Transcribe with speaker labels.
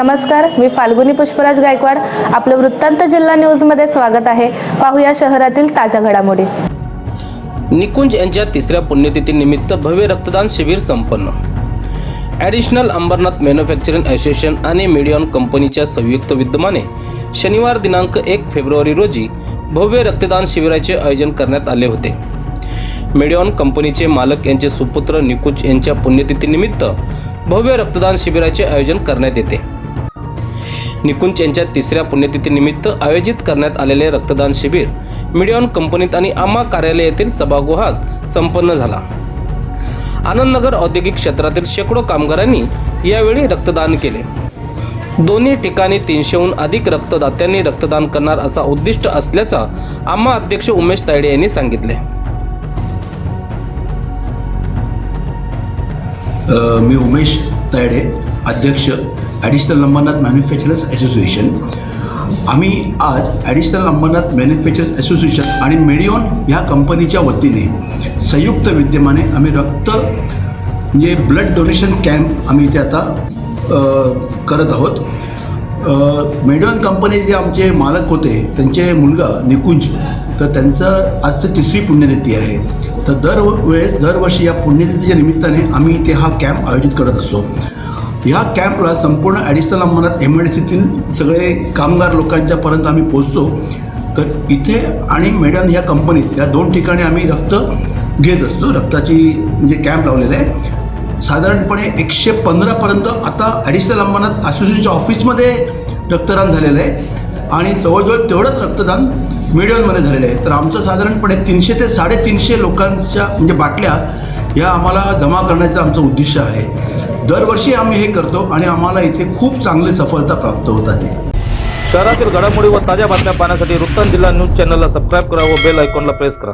Speaker 1: नमस्कार मी फाल्गुनी पुष्पराज गायकवाड. आपलं वृत्तांत जिल्हा न्यूजमध्ये स्वागत आहे. पाहूया शहरातील ताज्या घडामोडी.
Speaker 2: निकुंज यांच्या तिसऱ्या पुण्यतिथीनिमित्त भव्य रक्तदान शिबिर संपन्न. ॲडिशनल अंबरनाथ मॅन्युफॅक्चरिंग असोसिएशन आणि मिडियॉन कंपनीच्या संयुक्त विद्यमाने शनिवार दिनांक एक फेब्रुवारी रोजी भव्य रक्तदान शिबिराचे आयोजन करण्यात आले होते. मेडिऑन कंपनीचे मालक यांचे सुपुत्र निकुंज यांच्या पुण्यतिथीनिमित्त भव्य रक्तदान शिबिराचे आयोजन करण्यात येते. निकुंज यांच्या तिसऱ्या पुण्यतिथीनिमित्त आयोजित करण्यात आलेले रक्तदान शिबिर मिडियॉन कंपनीत आणि आम्हा कार्यालय येथील सभागृहात संपन्न झाला. आनंदनगर औद्योगिक क्षेत्रातील शेकडो कामगारांनी यावेळी रक्तदान केले. दोन्ही ठिकाणी तीनशेहून अधिक रक्तदात्यांनी रक्तदान करणार असा उद्दिष्ट असल्याचा आम्हा अध्यक्ष उमेश तायडे यांनी सांगितले.
Speaker 3: मी उमेश तायडे अध्यक्ष ॲडिशनल अंबरनाथ मॅन्युफॅक्चरर्स असोसिएशन आम्ही आज ॲडिशनल अंबरनाथ मॅन्युफॅक्चरर्स असोसिएशन आणि मेडिओन ह्या कंपनीच्या वतीने संयुक्त विद्यमाने आम्ही रक्त म्हणजे ब्लड डोनेशन कॅम्प आम्ही इथे आता करत आहोत. मेडिओन कंपनी जे आमचे मालक होते त्यांचे मुलगा निकुंज तर त्यांचं आजचं तिसरी पुण्यतिथी आहे. तर दरवेळेस दरवर्षी या पुण्यतिथीच्या निमित्ताने आम्ही इथे हा कॅम्प आयोजित करत असतो. ह्या कॅम्पला संपूर्ण additional Ambarnath M I D सीतील सगळे कामगार लोकांच्यापर्यंत आम्ही पोचतो तर इथे आणि मेडन ह्या कंपनीत या दोन ठिकाणी आम्ही रक्त घेत असतो. रक्ताची म्हणजे कॅम्प लावलेला आहे. साधारणपणे एकशे पंधरापर्यंत आता ॲडिशनल अंबरनाथ असोसिएशनच्या ऑफिसमध्ये रक्तदान झालेलं आहे. आणि जवळजवळ तेवढंच रक्तदान मिडियममध्ये झालेलं आहे तर आमचं साधारणपणे तीनशे ते साडेतीनशे लोकांच्या म्हणजे बाटल्या या आम्हाला जमा करण्याचं आमचं उद्दिष्ट आहे. दरवर्षी आम्ही हे करतो आणि आम्हाला इथे खूप चांगली सफलता प्राप्त होत आहे.
Speaker 2: शहरातील घडामोडी व ताज्या बातम्या पाहण्यासाठी वृत्तांत जिल्हा न्यूज चॅनलला सबस्क्राईब करा व बेल आयकॉनला प्रेस करा.